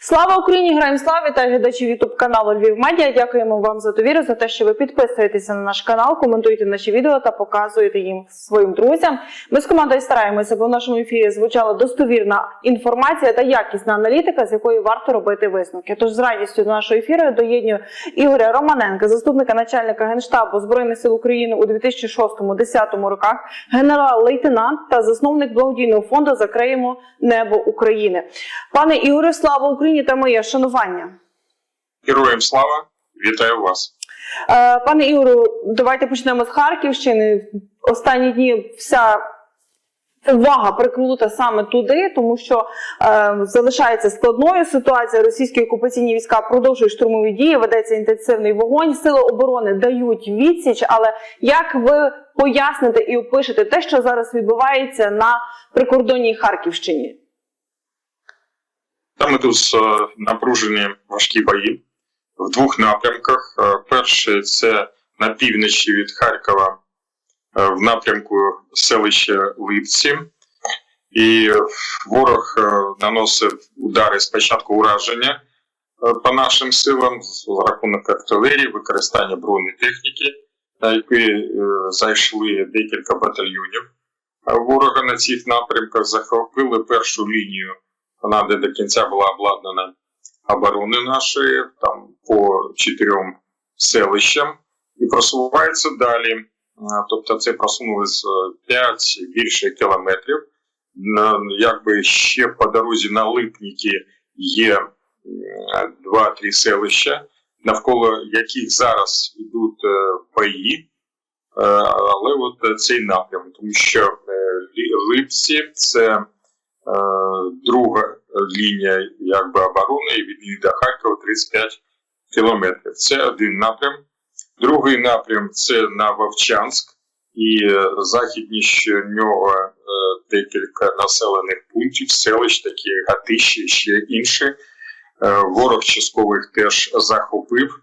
Слава Україні! Граємо слава та глядачі Ютуб каналу Львів Медіа. Дякуємо вам за довіру, за те, що ви підписуєтеся на наш канал, коментуєте наші відео та показуєте їм своїм друзям. Ми з командою стараємося, аби в нашому ефірі звучала достовірна інформація та якісна аналітика, з якої варто робити висновки. Тож з радістю до нашого ефіру доєдню Ігоря Романенка, заступника начальника генштабу збройних сил України у 2006-2010 роках, генерал-лейтенант та засновник благодійного фонду Закриємо небо України. Пане Ігоре, слава Україні та моє шанування. Героям слава, вітаю вас. Е, Пане Ігору, давайте почнемо з Харківщини. Останні дні вся увага прикнута саме туди, тому що е, залишається складною ситуація. Російські окупаційні війська продовжують штурмові дії, ведеться інтенсивний вогонь. Сили оборони дають відсіч. Але як ви поясните і опишете те, що зараз відбувається на прикордонній Харківщині? Там ідуть е, напружені важкі бої в двох напрямках. Е, Перший це на півночі від Харкова е, в напрямку селища Липці. І ворог наносив удари спочатку ураження по нашим силам з рахунок артилерії, використання бронетехніки, на які зайшли декілька батальйонів ворога на цих напрямках, захопили першу лінію вона де до кінця була обладнана оборони нашої, там по чотирьом селищам, і просувається далі. Е, Тобто це просунулось 5 більше кілометрів. Якби ще по дорозі на Липніки є м, два-три селища, навколо яких зараз йдуть е, бої. Е, Але от цей напрям, тому що е, Липці це е, друга лінія якби оборони і від до Харкова 35 кілометрів. Це один напрям. Другий напрям це на Вовчанськ і е, західніше нього е, декілька населених пунктів, селищ, такі Гатищі, ще інші. Е, Ворог часткових теж захопив,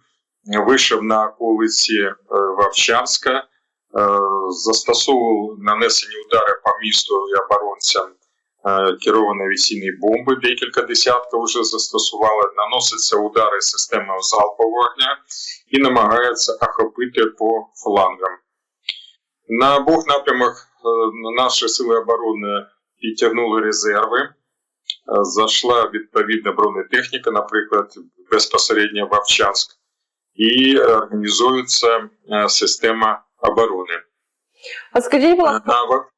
вийшов на околиці е, Вовчанська, е, застосовував нанесені удари по місту і оборонцям е, керовані авіаційні бомби, декілька десятків вже застосували, наносяться удари системою залпового вогня і намагаються охопити по флангам. На обох напрямах е, наші сили оборони підтягнули резерви. Е, Зайшла відповідна бронетехніка, наприклад, безпосередньо в Овчанськ, і організується система оборони. А скажіть, будь ласка,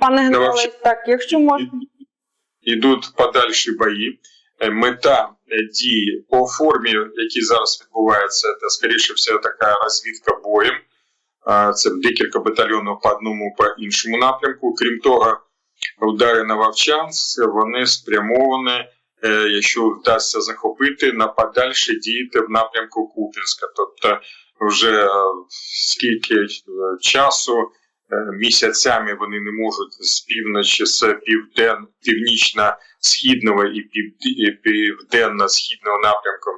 пане генерале, вообще- так, якщо можна. Йдуть подальші бої. Е, Мета е, дії по формі, які зараз відбуваються, це скоріше все така розвідка боєм. Це декілька батальйонів по одному по іншому напрямку. Крім того, удари на Вовчанськ вони спрямовані, е, якщо вдасться захопити, на подальше діяти в напрямку Купінська. Тобто, вже скільки часу місяцями вони не можуть з півночі, з півден, північно-східного і пів- південно-східного напрямку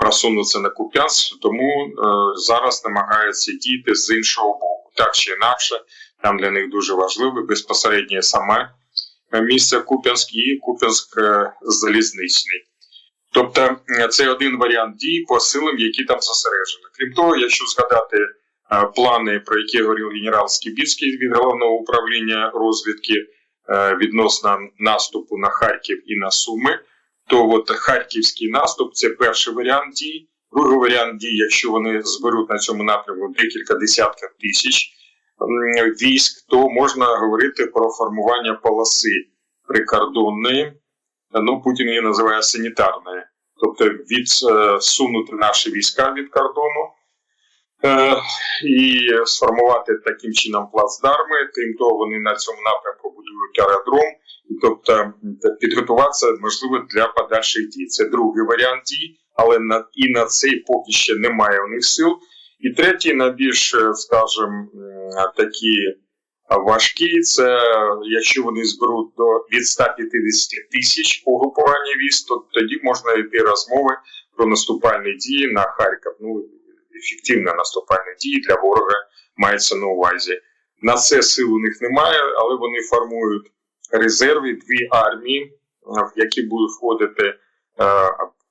просунутися на Куп'янськ, тому е, зараз намагаються діяти з іншого боку. Так чи інакше, там для них дуже важливо безпосередньо саме е, місце Куп'янськ і Куп'янськ е, залізничний. Тобто е, це один варіант дій по силам, які там зосереджені. Крім того, якщо згадати е, плани, про які говорив генерал Скібіцький від головного управління розвідки е, відносно наступу на Харків і на Суми, то от харківський наступ це перший варіант дій. Другий варіант дій, якщо вони зберуть на цьому напрямку декілька десятків тисяч військ, то можна говорити про формування полоси прикордонної. Ну, Путін її називає санітарною, тобто відсунути наші війська від кордону е, і сформувати таким чином плацдарми. Крім того, вони на цьому напрямку будують аеродром, і тобто підготуватися можливо для подальших дій. Це другий варіант дій, але на і на цей поки ще немає у них сил. І третій, найбільш, е, скажімо, такі важкі, це якщо вони зберуть до від 150 тисяч угрупування військ, то тоді можна йти розмови про наступальні дії на Харків. Ну, ефективні наступальні дії для ворога мається на увазі. На це сил у них немає, але вони формують резерви, дві армії, в які будуть входити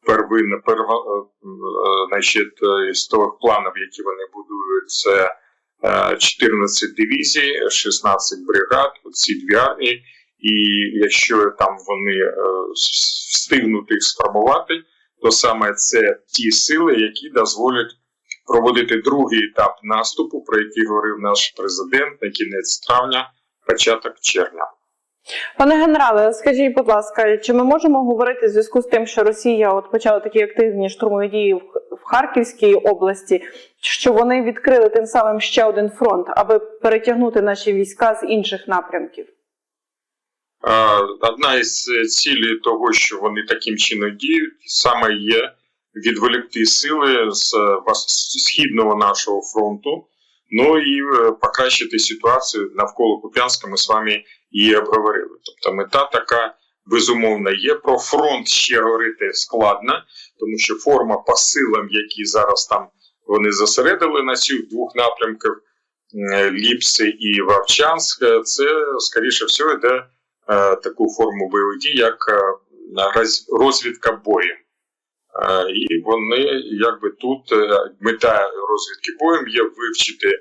первинно, перво, е, значить, е, з того планів, які вони будують, це е, 14 дивізій, 16 бригад, ці дві армії. І якщо там вони е, встигнуть їх сформувати, то саме це ті сили, які дозволять проводити другий етап наступу, про який говорив наш президент на кінець травня, початок червня. Пане генерале, скажіть, будь ласка, чи ми можемо говорити в зв'язку з тим, що Росія от почала такі активні штурмові дії в, Харківській області, що вони відкрили тим самим ще один фронт, аби перетягнути наші війська з інших напрямків? Одна із е, цілей того, що вони таким чином діють, саме є відволікти сили з е, з східного нашого фронту, ну і е, покращити ситуацію навколо Куп'янська. Ми з вами її обговорили. Тобто мета така безумовно є. Про фронт ще говорити складно, тому що форма по силам, які зараз там вони зосередили на цих двох напрямках. е, Ліпси і Вовчанськ, це скоріше всього йде таку форму бойових дій, як роз- розвідка боєм. Е, І вони якби тут е, мета розвідки боєм є вивчити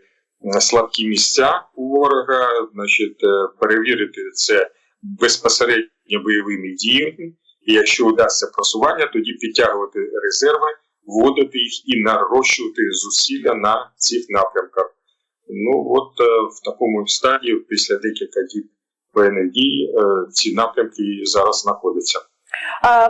слабкі місця у ворога, значить, е, перевірити це безпосередньо бойовими діями. І якщо вдасться просування, тоді підтягувати резерви, вводити їх і нарощувати зусилля на цих напрямках. Ну от в такому стадії, після декілька діб воєнних дій, ці напрямки зараз знаходяться.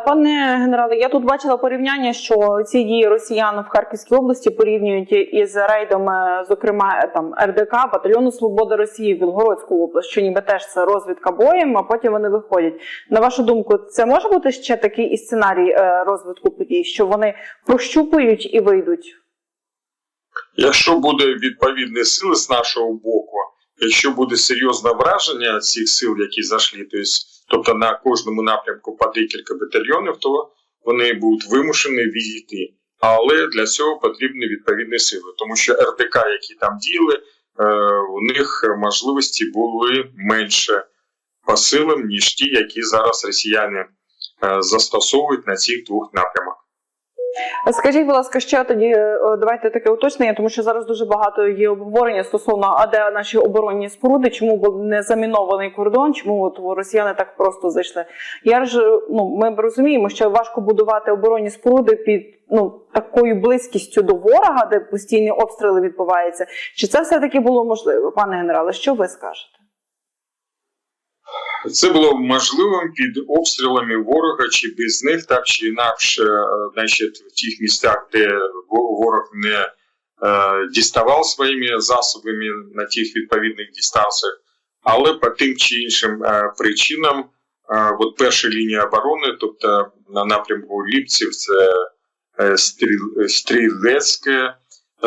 Пане генерале, я тут бачила порівняння, що ці дії росіян в Харківській області порівнюють із рейдом, е, зокрема е, там РДК, батальйону Свобода Росії в Білгородську область, що ніби теж це розвідка боєм, а потім вони виходять. На вашу думку, це може бути ще такий і сценарій е, розвитку подій, що вони прощупують і вийдуть? Якщо буде відповідні сили з нашого боку, якщо буде серйозне враження цих сил, які зайшли, тобто на кожному напрямку по декілька батальйонів, то вони будуть вимушені відійти. Але для цього потрібні відповідні сили, тому що РДК, які там діяли, е, у них можливості були менше по силам, ніж ті, які зараз росіяни е, застосовують на цих двох напрямах. Скажіть, будь ласка, ще тоді е, давайте таке уточнення, тому що зараз дуже багато є обговорення стосовно а де наші оборонні споруди, чому був не замінований кордон, чому от росіяни так просто зайшли. Я ж ну ми розуміємо, що важко будувати оборонні споруди під ну такою близькістю до ворога, де постійні обстріли відбуваються. Чи це все таки було можливо, пане генерале? Що ви скажете? Це було можливим під обстрілами ворога, чи без них, так чи інакше, е, значить, в тих місцях, де ворог не е, діставав своїми засобами на тих відповідних дистанціях, але по тим чи іншим е, причинам, е, от перша лінія оборони, тобто на напрямку Ліпців, це е, Стріл, Стрілецьке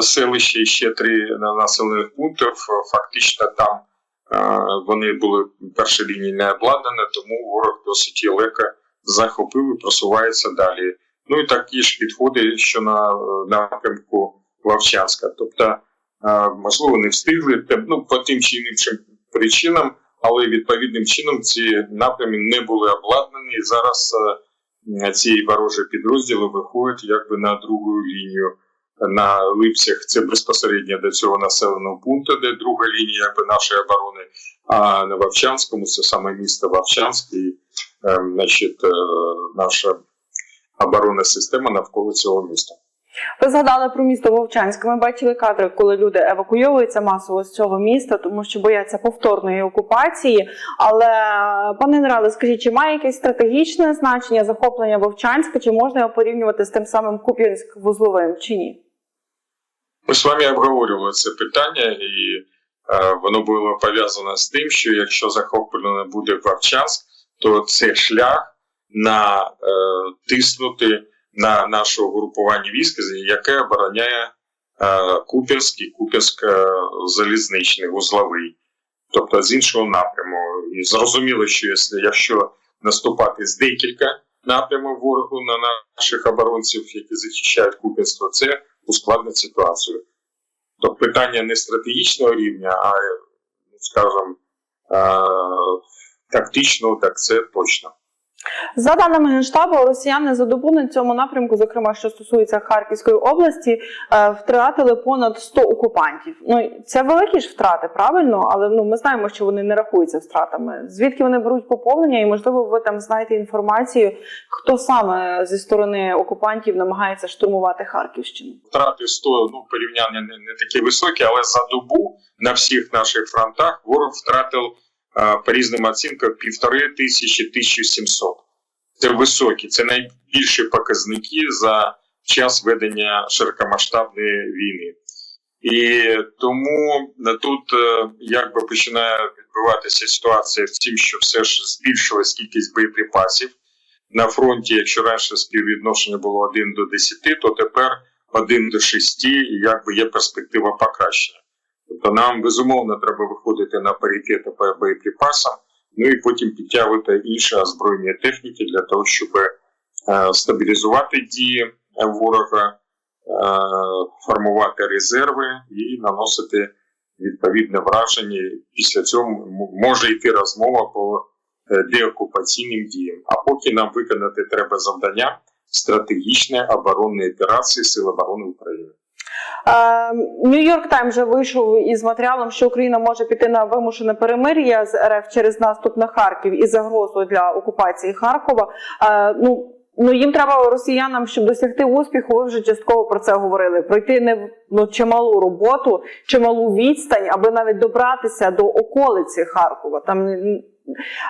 селище, ще три населених пунктів, фактично там. Вони були перші лінії не обладнані, тому ворог досить легко захопив і просувається далі. Ну і такі ж підходи, що на напрямку Вовчанська. Тобто, можливо, не встигли ну, по тим чи іншим причинам, але відповідним чином ці напрями не були обладнані. І зараз ці ворожі підрозділи виходять якби на другу лінію на Липцях це безпосередньо до цього населеного пункту, де друга лінія якби нашої оборони. А на Вовчанському це саме місто Вовчанськ і е, значить, е, наша оборонна система навколо цього міста. Ви згадали про місто Вовчанськ. Ми бачили кадри, коли люди евакуйовуються масово з цього міста, тому що бояться повторної окупації. Але пане генерале, скажіть, чи має якесь стратегічне значення захоплення Вовчанська, чи можна його порівнювати з тим самим Куп'янськ-Вузловим, чи ні? Ми з вами обговорювали це питання, і е, воно було пов'язане з тим, що якщо захоплено буде Вовчанськ, то це шлях на е, тиснути на наше угрупування військ, яке обороняє е, Куп'янськ і Куп'янськ е, вузловий, тобто з іншого напряму. І зрозуміло, що якщо, наступати з декілька напрямів ворогу на наших оборонців, які захищають Куп'янськ, то це ускладнить ситуацію. Тобто питання не стратегічного рівня, а, ну, скажімо, е, тактичного, так це точно. За даними Генштабу, росіяни за добу на цьому напрямку, зокрема, що стосується Харківської області, е, втратили понад 100 окупантів. Ну це великі ж втрати, правильно, але ну ми знаємо, що вони не рахуються втратами. Звідки вони беруть поповнення, і можливо, ви там знаєте інформацію, хто саме зі сторони окупантів намагається штурмувати Харківщину. Втрати 100, ну порівняння не, не такі високі, але за добу на всіх наших фронтах ворог втратив по різним оцінкам півтори тисячі 1700. Це високі, це найбільші показники за час ведення широкомасштабної війни. І тому тут е, якби починає відбуватися ситуація в тім, що все ж збільшилась кількість боєприпасів на фронті. Якщо раніше співвідношення було 1 до 10, то тепер 1 до 6, і якби є перспектива покращення. Тобто нам безумовно треба виходити на паритети по боєприпасам, ну і потім підтягувати інші озброєння техніки для того, щоб е, стабілізувати дії ворога, е, формувати резерви і наносити відповідне враження. Після цього може йти розмова по е, деокупаційним діям. А поки нам виконати треба завдання стратегічної оборонної операції Сил оборони України. Нью-Йорк Тайм вже вийшов із матеріалом, що Україна може піти на вимушене перемир'я з РФ через наступ на Харків і загрозу для окупації Харкова. Е, Ну ну їм треба росіянам, щоб досягти успіху. Ви вже частково про це говорили. Пройти не ну, чималу роботу, чималу відстань, аби навіть добратися до околиці Харкова. Там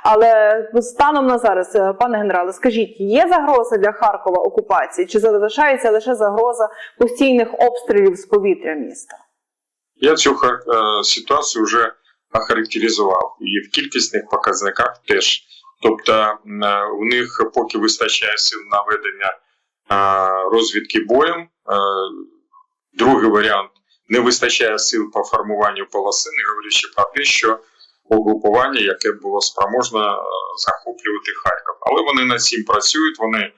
але станом на зараз, е, пане генерале, скажіть, є загроза для Харкова окупації? Чи залишається лише загроза постійних обстрілів з повітря міста? Я цю е, ситуацію вже охарактеризував і в кількісних показниках теж. Тобто е, у них поки вистачає сил на ведення розвідки боєм. Другий варіант не вистачає сил по формуванню полоси, не говорячи про те, що угрупування, яке було спроможне е, захоплювати Харків. Але вони над цим працюють. Вони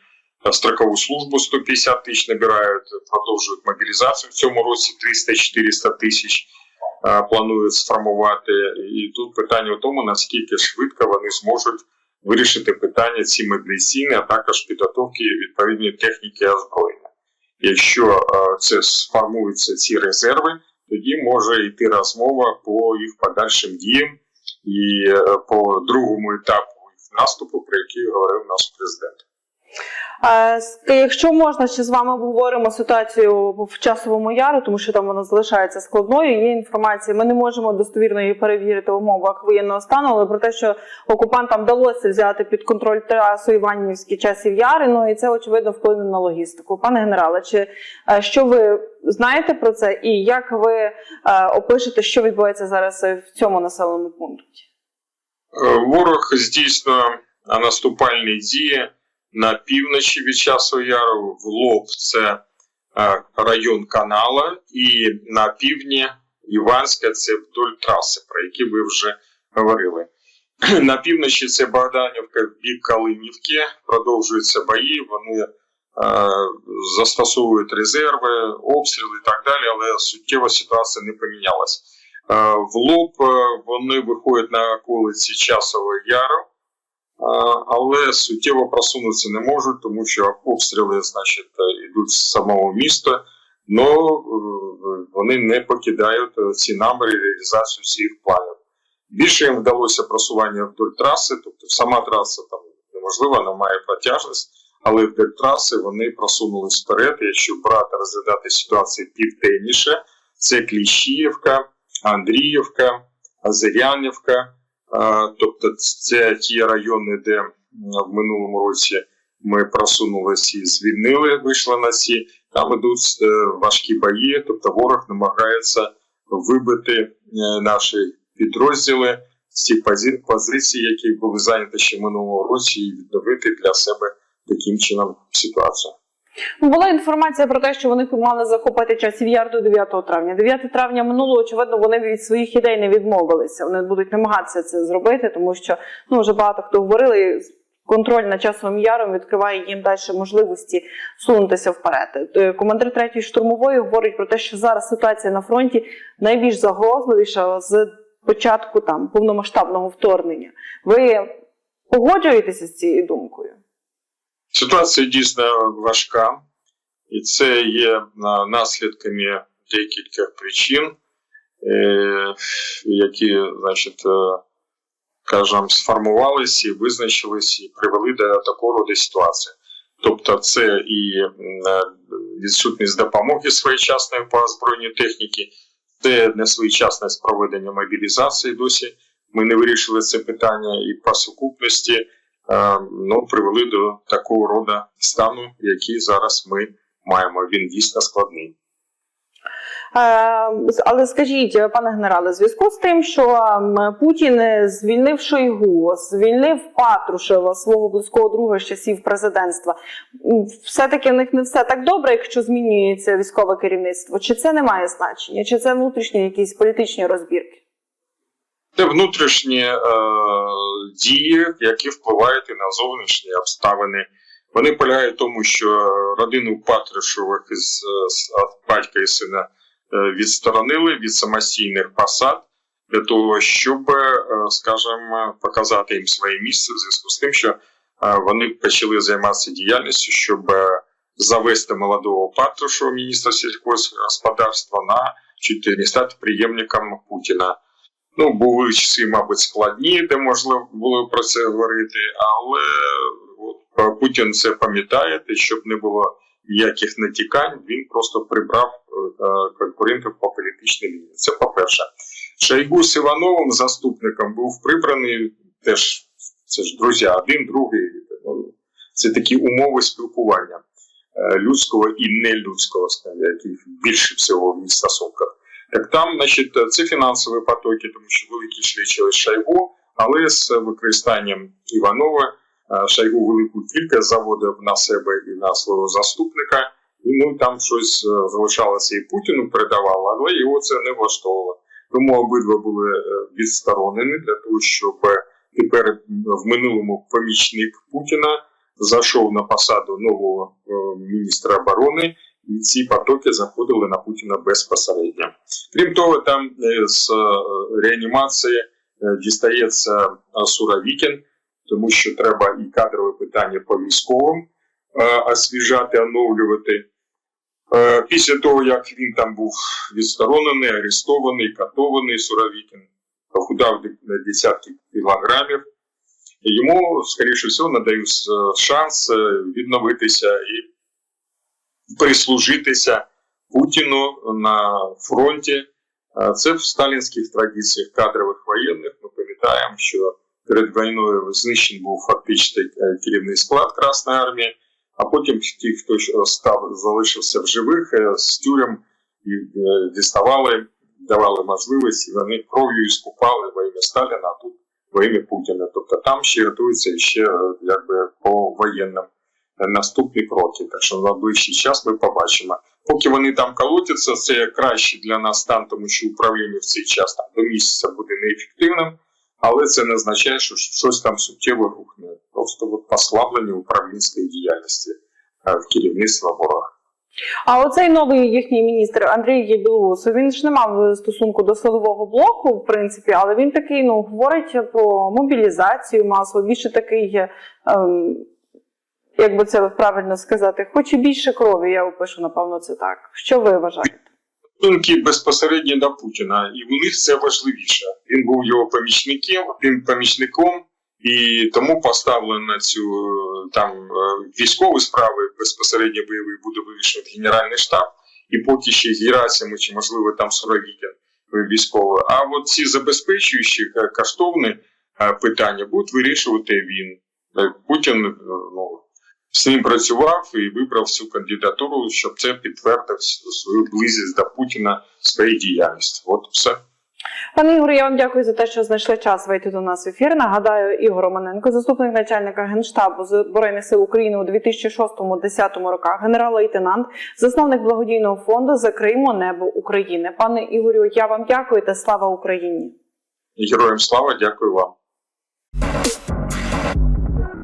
е, строкову службу 150 тисяч набирають, продовжують мобілізацію в цьому році 300-400 тисяч е, планують сформувати. І тут питання в тому, наскільки швидко вони зможуть вирішити питання ці мобілізаційні, а також підготовки відповідної техніки озброєння. Якщо це сформуються ці резерви, тоді може йти розмова по їх подальшим діям і е, по другому етапу наступу, про який говорив наш президент. Якщо можна, ще з вами обговоримо ситуацію в часовому яру, тому що там вона залишається складною. Є інформація, ми не можемо достовірно її перевірити в умовах воєнного стану, але про те, що окупантам вдалося взяти під контроль трасу Іванівський часів яри, ну і це очевидно вплине на логістику. Пане генерале, чи е, що ви знаєте про це, і як ви е, опишете, що відбувається зараз в цьому населеному пункті? Е, Ворог здійснює наступальні дії на півночі від часу яру, в лоб це е, район канала, і на півдні Іванська це вдоль траси, про які ви вже говорили. На півночі це Богданівка, бік Калинівки, продовжуються бої, вони е, застосовують резерви, обстріли і так далі, але суттєва ситуація не помінялась. Е, В лоб е, вони виходять на околиці Часового Яру, але суттєво просунутися не можуть, тому що обстріли, значить, е, йдуть з самого міста, але вони не покидають е, ці наміри реалізацію своїх планів. Більше їм вдалося просування вдоль траси, тобто сама траса там неможлива, вона має протяжність, але вдоль траси вони просунулись вперед. Якщо брати розглядати ситуацію південніше, це Кліщіївка, Андріївка, Азарянівка, е, тобто це ті райони, де в минулому році ми просунулися і звільнили, вийшли на ці. Там ідуть е, важкі бої, тобто ворог намагається вибити е, наші підрозділи з ці позі- позиції, які були зайняті ще минулого році, і відновити для себе таким чином ситуацію. Ну, Була інформація про те, що вони мали захопити часів до 9 травня. 9 травня минуло, очевидно, вони від своїх ідей не відмовилися. Вони будуть намагатися це зробити, тому що ну вже багато хто говорили. Контроль над часовим яром відкриває їм далі можливості сунутися вперед. Е, Командир 3-ї штурмової говорить про те, що зараз ситуація на фронті найбільш загрозливіша з початку там повномасштабного вторгнення. Ви Погоджуєтеся з цією думкою? Ситуація дійсно важка, і це є е, наслідками декількох причин, е, які, значить, е, скажімо, сформувалися і визначились і привели до такого роду ситуації. Тобто, це і е, відсутність допомоги своєчасної по озброєнню техніки, це несвоєчасність проведення мобілізації досі. Ми не вирішили це питання і по сукупності е, ну, привели до такого роду стану, який зараз ми маємо. Він дійсно складний. Е, Але скажіть, пане генерале, зв'язку з тим, що Путін звільнив Шойгу, звільнив Патрушева, свого близького друга з часів президентства, все-таки в них не все так добре, якщо змінюється військове керівництво. Чи це не має значення? Чи це внутрішні якісь політичні розбірки? Це внутрішні е, дії, які впливають і на зовнішні обставини. Вони полягають в тому, що родину Патрушевих із е, з- батька і сина е, відсторонили від самостійних посад для того, щоб, е, скажімо, показати їм своє місце в зв'язку з тим, що е, вони почали займатися діяльністю, щоб е, завести молодого Патрушева, міністра сільськогосподарства, на чуть стати приємником Путіна. Ну, були часи, мабуть, складні, де можливо було про це говорити, але от, Путін це пам'ятає, те, щоб не було ніяких натікань, він просто прибрав е, конкурентів по політичній лінії. Це по-перше. Шойгу з Івановим, заступником, був прибраний теж, це ж друзі, один, другий. ну, Це такі умови спілкування е, людського і нелюдського, які більше всього в стосунках. Так там, значить, це фінансові потоки, тому що великі йшли Шойгу, але з використанням Іванова е, Шойгу велику кількість заводив на себе і на свого заступника, і ну там щось е, залишалося і Путіну передавало, але його це не влаштовувало. Тому обидва були е, відсторонені для того, щоб тепер в минулому помічник Путіна зайшов на посаду нового міністра оборони і ці потоки заходили на Путіна безпосередньо. Крім того, там е, з е, реанімації е, дістається Суровікін, тому що треба і кадрове питання по військовим освіжати, оновлювати. Після того, як він там був відсторонений, арестований, катований, Суровікін похудав десятки кілограмів. Йому, скоріше всього, надають шанс відновитися і прислужитися Путіну на фронті. Е, Це в сталінських традиціях кадрових воєнних. Ми пам'ятаємо, що перед війною знищений був фактично е, керівний склад Красної армії, а потім ті, хто став залишився в живих, е, з тюрем і діставали, давали можливість, і вони кров'ю іскупали во ім'я Сталіна, а тут во ім'я Путіна. Тобто там ще готуються ще якби по воєнним наступні кроки. Так що на ближчий час ми побачимо. Поки вони там колотяться, це краще для нас стан, тому що управління в цей час там до місяця буде неефективним, але це не означає, що щось там суттєво рухне. Просто от послаблення управлінської діяльності е, в керівництва ворога. А оцей новий їхній міністр Андрій Білоусов, він ж не мав стосунку до силового блоку, в принципі, але він такий ну говорить про мобілізацію масово, більше такий, ем, як би це правильно сказати, хоче більше крові. Я опишу, напевно, це так. Що ви вважаєте? стосунки безпосередньо до Путіна, і у них це важливіше. Він був його помічником, він помічником, і тому поставлено на цю е, там е, військові справи безпосередньо бойові буде вирішувати Генеральний штаб, і поки ще Герасиму, чи можливо там Суровікін військовий. А от ці забезпечуючі е, коштовні е, питання будуть вирішувати він. Е, Путін е, ну, з ним працював і вибрав цю кандидатуру, щоб це підтвердив свою близькість до Путіна своєї діяльності. От все. Пане Ігорю, я вам дякую за те, що знайшли час вийти до нас в ефір. Нагадаю, Ігор Романенко, заступник начальника генштабу Збройних сил України у 2006-2010 роках, генерал-лейтенант, засновник благодійного фонду Закриємо небо України. Пане Ігорю, я вам дякую та слава Україні. Героям слава, дякую вам.